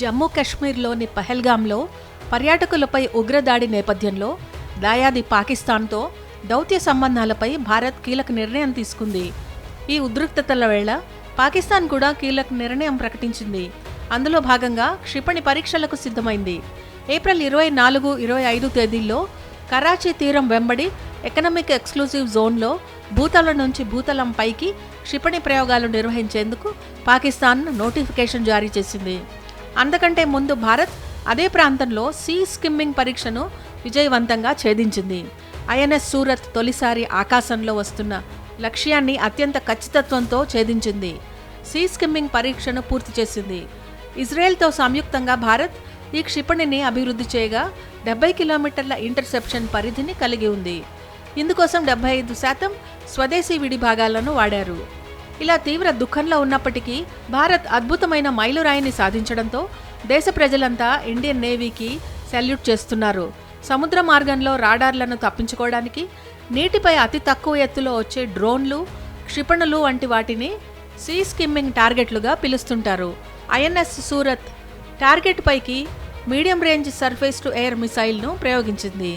జమ్మూ కాశ్మీర్లోని పహల్గామ్లో పర్యాటకులపై ఉగ్రదాడి నేపథ్యంలో దాయాది పాకిస్తాన్తో దౌత్య సంబంధాలపై భారత్ కీలక నిర్ణయం తీసుకుంది. ఈ ఉద్రిక్తతల వేళ పాకిస్తాన్ కూడా కీలక నిర్ణయం ప్రకటించింది. అందులో భాగంగా క్షిపణి పరీక్షలకు సిద్ధమైంది. ఏప్రిల్ ఇరవై నాలుగు ఇరవై ఐదు తేదీల్లో కరాచీ తీరం వెంబడి ఎకనామిక్ ఎక్స్క్లూజివ్ జోన్లో భూతలం నుంచి భూతలం పైకి క్షిపణి ప్రయోగాలు నిర్వహించేందుకు పాకిస్తాన్ నోటిఫికేషన్ జారీ చేసింది. అంతకంటే ముందు భారత్ అదే ప్రాంతంలో సీ స్కిమ్మింగ్ పరీక్షను విజయవంతంగా ఛేదించింది. ఐఎన్ఎస్ సూరత్ తొలిసారి ఆకాశంలో వస్తున్న లక్ష్యాన్ని అత్యంత ఖచ్చితత్వంతో ఛేదించింది. సీ స్కిమ్మింగ్ పరీక్షను పూర్తి చేసింది. ఇజ్రాయెల్తో సంయుక్తంగా భారత్ ఈ క్షిపణిని అభివృద్ధి చేయగా డెబ్బై కిలోమీటర్ల ఇంటర్సెప్షన్ పరిధిని కలిగి ఉంది. ఇందుకోసం డెబ్బై ఐదు శాతం స్వదేశీ విడి భాగాలను వాడారు. ఇలా తీవ్ర దుఃఖంలో ఉన్నప్పటికీ భారత్ అద్భుతమైన మైలురాయిని సాధించడంతో దేశ ప్రజలంతా ఇండియన్ నేవీకి సెల్యూట్ చేస్తున్నారు. సముద్ర మార్గంలో రాడార్లను తప్పించుకోవడానికి నీటిపై అతి తక్కువ ఎత్తులో వచ్చే డ్రోన్లు క్షిపణులు వంటి వాటిని సీ స్కిమ్మింగ్ టార్గెట్లుగా పిలుస్తుంటారు. ఐఎన్ఎస్ సూరత్ టార్గెట్ పైకి medium range surface to air మిసైల్ను ప్రయోగించింది.